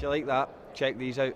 If you like that, check these out.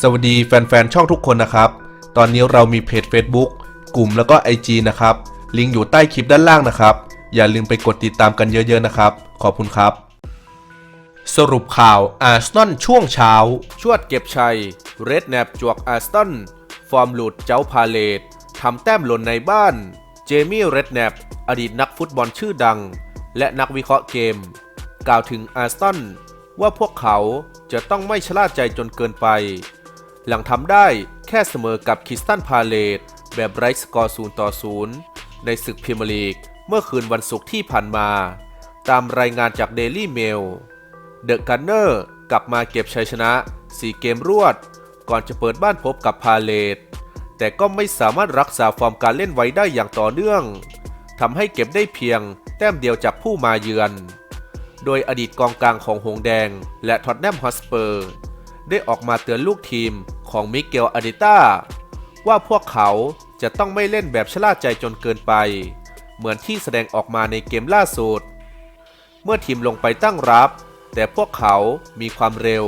สวัสดีแฟนๆ ช่องทุกคนนะครับ ตอนนี้เรามีเพจ Facebook กลุ่มแล้วก็ IG นะครับ ลิงก์อยู่ใต้คลิปด้านล่างนะครับ อย่าลืมไปกดติดตามกันเยอะๆนะครับ ขอบคุณครับ สรุปข่าวอาร์เซนอลช่วงเช้า ชวดเก็บชัย เรดแนบจวกอาร์เซนอลฟอร์มหลุดเจ้าพาเลตทำแต้มหล่นในบ้าน เจมี่ เรดแนบอดีตนักฟุตบอลชื่อดัง และนักวิเคราะห์เกม กล่าวถึงอาร์เซนว่าพวกเขาจะต้องไม่ชะล่าใจจนเกินไป หลังทำได้แค่เสมอกับคิสตันพาเลตแบบไร้สกอร์0ต่อ0ในศึกพรีเมียร์ลีกเมื่อคืนวันศุกร์ที่ผ่านมา ตามรายงานจาก Daily Mail เดอะกันเนอร์กลับมาเก็บชัยชนะ 4 เกมรวด ก่อนจะเปิดบ้านพบกับพาเลตแต่ก็ไม่สามารถรักษาฟอร์มการเล่นไว้ได้อย่างต่อเนื่องทำให้เก็บได้เพียง แต้มเดียวจากผู้มาเยือน โดยอดีตกองกลางของหงแดง และท็อตแนมฮอสเปอร์ ได้ออกมาเตือนลูกทีมของมิเกลอาดิต้าว่าพวกเขาจะต้องไม่เล่นแบบชะล่าใจจนเกินไป เหมือนที่แสดงออกมาในเกมล่าสุด เมื่อทีมลงไปตั้งรับ แต่พวกเขามีความเร็ว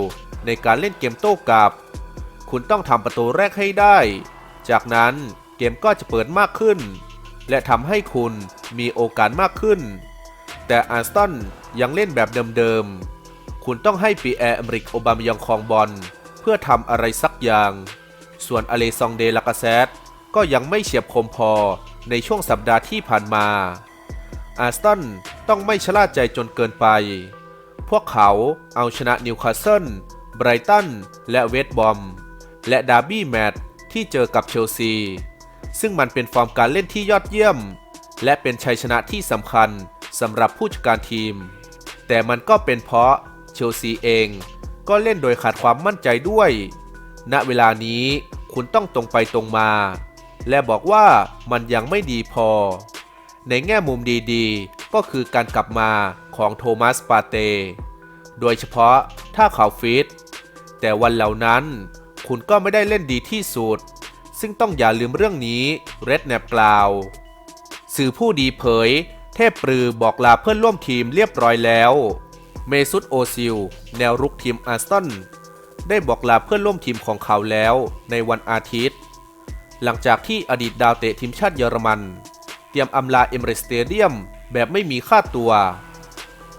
ในการเล่นเกมโต้กลับ คุณต้องทำประตูแรกให้ได้ จากนั้นเกมก็จะเปิดมากขึ้น และทำให้คุณมีโอกาสมากขึ้น แต่อาร์สตันยังเล่นแบบเดิมๆ คุณต้องให้ปีแอร์อเมริกโอบามายองคองบอลเพื่อทำอะไรสักอย่าง ส่วนอเลซองเดลากาเซตก็ยังไม่เฉียบคมพอในช่วงสัปดาห์ที่ผ่านมา อาร์สตันต้องไม่ชะล่าใจจนเกินไป พวกเขาเอาชนะนิวคาสเซิล ไบรตัน และเวสต์บอม และดาร์บี้แมตที่เจอกับเชลซี ซึ่งมันเป็นฟอร์มการเล่นที่ยอดเยี่ยม และเป็นชัยชนะที่สำคัญสำหรับผู้จัดการทีม แต่มันก็เป็นเพราะเชลซีเอง ก็เล่นโดยขาดความมั่นใจด้วย ณเวลานี้คุณต้องตรงไปตรงมา และบอกว่ามันยังไม่ดีพอ ในแง่มุมดีๆ ก็คือการกลับมาของโทมัสปาเต โดยเฉพาะถ้าเขาฟิตแต่วันเหล่านั้นคุณก็ไม่ได้เล่นดีที่สุด ซึ่งต้องอย่าลืมเรื่องนี้เรดแนบกล่าว สื่อผู้ดีเผย เทพปรือบอกลาเพื่อนร่วมทีมเรียบร้อยแล้ว เมซุตโอซิล แนวรุกทีมอาร์สตันได้บอกลาเพื่อนร่วมทีมของเขาแล้วในวันอาทิตย์ หลังจากที่อดีตดาวเตะทีมชาติเยอรมัน เตรียมอำลาเอมเรสเตเดียมแบบไม่มีค่าตัว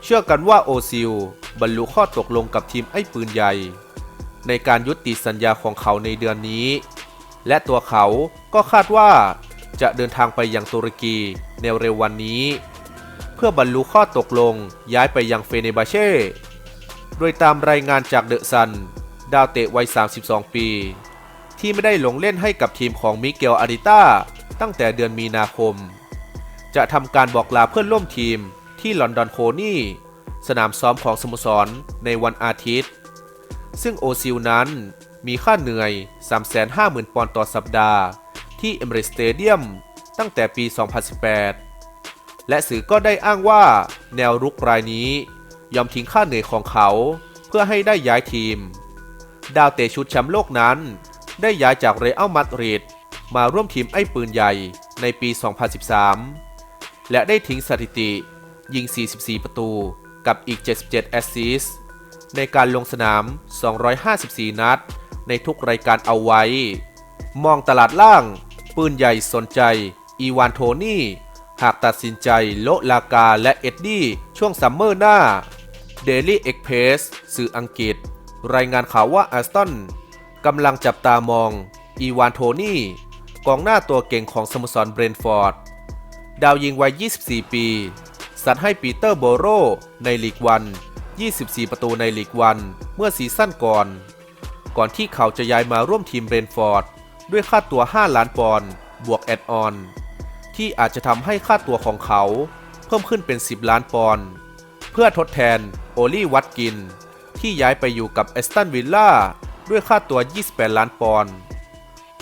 เชื่อกันว่าโอซิล บรรลุข้อตกลงกับทีมไอ้ปืนใหญ่ ในการยุติสัญญาของเขาในเดือนนี้ และตัวเขาก็คาดว่าจะเดินทางไปยังตุรกีในเร็ววันนี้ เพื่อบรรลุข้อตกลงย้ายไปยังเฟเนบาเช่ โดยตามรายงานจากเดอะซัน ดาวเตะวัย 32 ปี ที่ไม่ได้ลงเล่นให้กับทีมของมิเกลอาริต้าตั้งแต่เดือนมีนาคม จะทำการบอกลาเพื่อนร่วมทีมที่ลอนดอนโคนี่ สนามซ้อมของสโมสรในวันอาทิตย์ ซึ่งโอซิลนั้น มีค่าเหนื่อย 350,000 ปอนด์ต่อสัปดาห์ ที่เอเมเรสเตเดียมตั้งแต่ปี 2018 และสื่อก็ได้อ้างว่าแนวรุกรายนี้ ยอมทิ้งค่าเหนื่อยของเขาเพื่อให้ได้ย้ายทีม ดาวเตะชุดแชมป์โลกนั้น ได้ย้ายจากเรอัลมาดริดมาร่วมทีมไอ้ปืนใหญ่ในปี 2013 และได้ทิ้งสถิติยิง 44 ประตูกับอีก 77 แอสซิสต์ในการลงสนาม 254 นัด ในทุกรายการเอาไว้ มองตลาดล่าง ปืนใหญ่สนใจ อีวานโทนี่ หากตัดสินใจโลลากาและเอ็ดดี้ช่วงซัมเมอร์หน้า Daily Express สื่ออังกฤษ รายงานข่าวว่าอาสตันกำลังจับตามอง อีวานโทนี่ กองหน้าตัวเก่งของสโมสรเบรนฟอร์ด ดาวยิงวัย 24 ปี สัดให้ปีเตอร์โบโรในลีกวัน 24 ประตูในลีกวัน เมื่อซีซั่นก่อน ก่อนที่เขาจะย้ายมาร่วมทีมเรนฟอร์ด ด้วยค่าตัว 5 ล้านปอนด์บวกแอดออน ที่อาจจะทำให้ค่าตัวของเขาเพิ่มขึ้นเป็น 10 ล้านปอนด์เพื่อทดแทนโอลี่วัตกิน ที่ย้ายไปอยู่กับแอสตันวิลล่าด้วยค่าตัว 28 ล้านปอนด์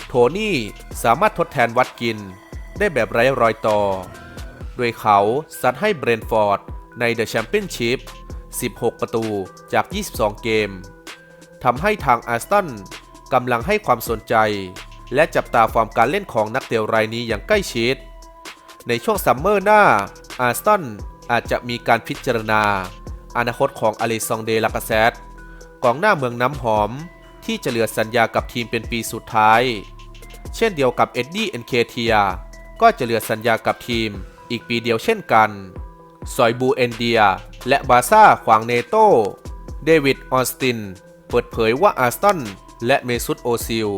โทนี่สามารถทดแทนวัตกิน ได้แบบไร้รอยต่อ โดยเขาซัดให้เบรนฟอร์ดในเดอะแชมเปี้ยนชิพ16 ประตูจาก 22 เกม ทำให้ทางอาร์สตันกำลังให้ความสนใจ และจับตาฟอร์มการเล่นของนักเตะรายนี้อย่างใกล้ชิด ในช่วงซัมเมอร์หน้าอาร์สตันอาจจะมีการพิจารณา อนาคตของอเลซองเดลากาเซตกองหน้าเมืองน้ำหอมที่จะเหลือสัญญากับทีมเป็นปีสุดท้าย เช่นเดียวกับเอ็ดดี้เอ็นเคเทียก็จะเหลือสัญญากับทีมอีกปีเดียวเช่นกัน ซอยบูเอนเดีย และบาซ่าขวางเนโต เดวิด ออสติน เปิดเผยว่าอาร์สตันและเมซุตโอซิล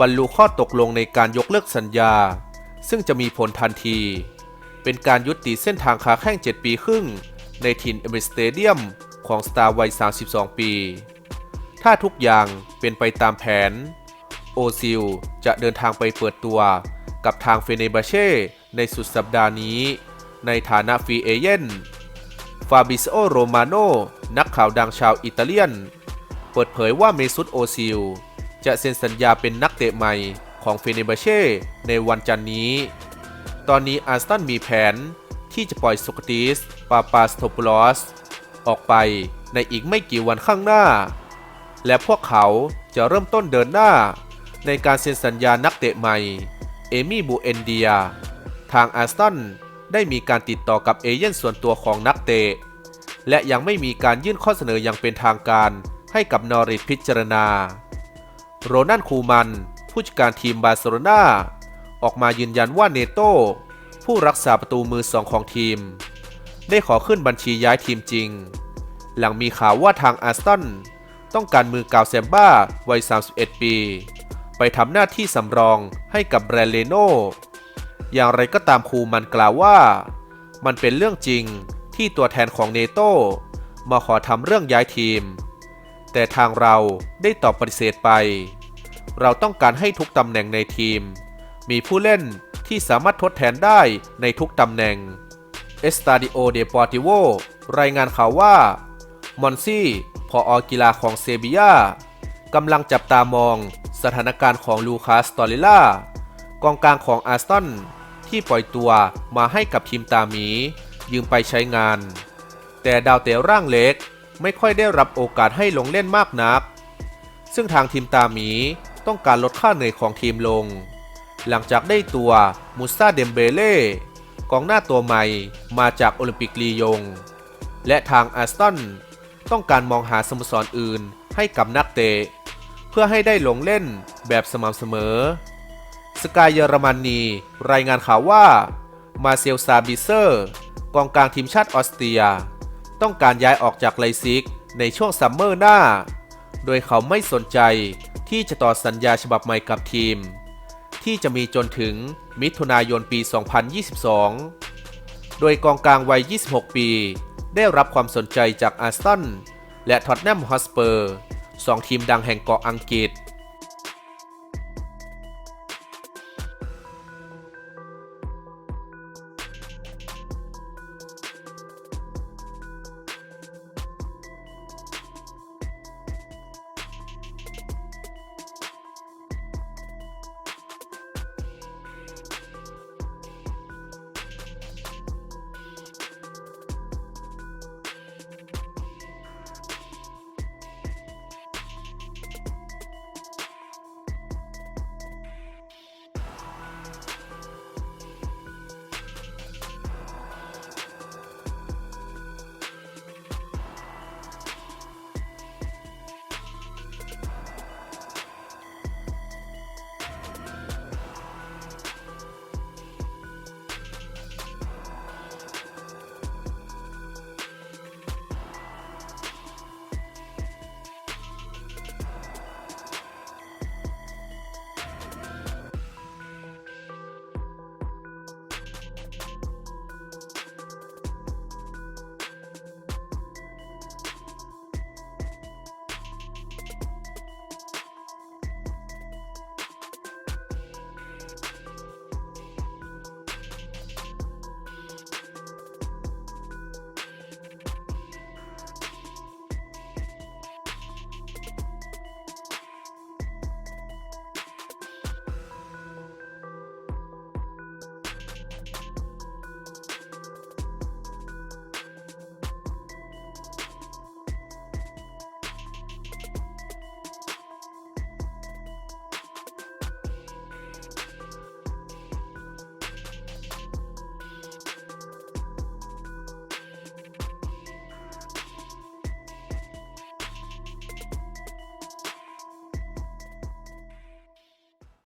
บรรลุข้อตกลงในการยกเลิกสัญญา ซึ่งจะมีผลทันที เป็นการยุติเส้นทางคาแข้ง 7 ปีครึ่ง ในทินเอเมสเตเดียมของสตาร์วัย 32 ปี ถ้าทุกอย่างเป็นไปตามแผน โอซิลจะเดินทางไปเปิดตัวกับทางเฟเนบาเช่ ในสุดสัปดาห์นี้ ในฐานะฟรีเอเย่นฟาบิโอโรมาโนนักข่าวดังชาวอิตาเลียน เปิดเผยว่าเมซุตโอซิล จะเซ็นสัญญาเป็นนักเตะใหม่ของเฟเนบาเช่ในวันจันนี้ ตอนนี้อาร์สตันมีแผนที่จะปล่อยโซกติสปาปาสโทปูลอส ออกไปในอีกไม่กี่วันข้างหน้า และพวกเขาจะเริ่มต้นเดินหน้า ในการเซ็นสัญญานักเตะใหม่ เอมี่บูเอนเดีย ทางอาร์สตันได้มีการติดต่อกับเอเย่นส่วนตัวของนักเตะ และยังไม่มีการยื่นข้อเสนออย่างเป็นทางการ ให้กับนอริทพิจารณา โรนันคูมัน ผู้จัดการทีมบาร์เซโลนาออกมายืนยันว่าเนโตผู้รักษาประตูมือสองของทีม ได้ขอขึ้นบัญชีย้ายทีมจริง หลังมีข่าวว่าทางอาร์สตันต้องการมือกาวแซมบ้าวัย 31 ปี ไปทำหน้าที่สำรองให้กับแบรนเลโนอย่างไรก็ตามคูมันกล่าวว่า มันเป็นเรื่องจริงที่ตัวแทนของเนโตมาขอทำเรื่องย้ายทีม แต่ทางเราได้ตอบปฏิเสธไป เราต้องการให้ทุกตำแหน่งในทีม มีผู้เล่นที่สามารถทดแทนได้ในทุกตำแหน่ง เอสตาดิโอเดปอร์ติโวรายงานข่าวว่า มอนซี่พออกีฬาของเซบียากำลังจับตามองสถานการณ์ของลูคัสตอริล่ากองกลางของอาร์สตันที่ปล่อยตัวมาให้กับทีมตาหมี ยืมไปใช้งาน แต่ดาวเตะร่างเล็ก ไม่ค่อยได้รับโอกาสให้ลงเล่นมากนัก ซึ่งทางทีมตาหมีต้องการลดค่าเหนื่อยของทีมลง หลังจากได้ตัวมูซาเดมเบเล่กองหน้าตัวใหม่มาจากโอลิมปิกลียง และทางอาสตันต้องการมองหาสโมสรออื่นให้กับนักเตะ เพื่อให้ได้ลงเล่นแบบสม่ำเสมอ สกายเยอรมนีรายงานข่าวว่า มาเซลซาบิเซอร์ กองกลางทีมชาติออสเตรีย ต้องการย้ายออกจากไลซิกในช่วงซัมเมอร์หน้า โดยเขาไม่สนใจที่จะต่อสัญญาฉบับใหม่กับทีม ที่จะมีจนถึงมิถุนายนปี 2022 โดยกองกลางวัย 26 ปี ได้รับความสนใจจากอาร์สตันและท็อตแนมฮอสเปอร์สองทีมดังแห่งเกาะอังกฤษ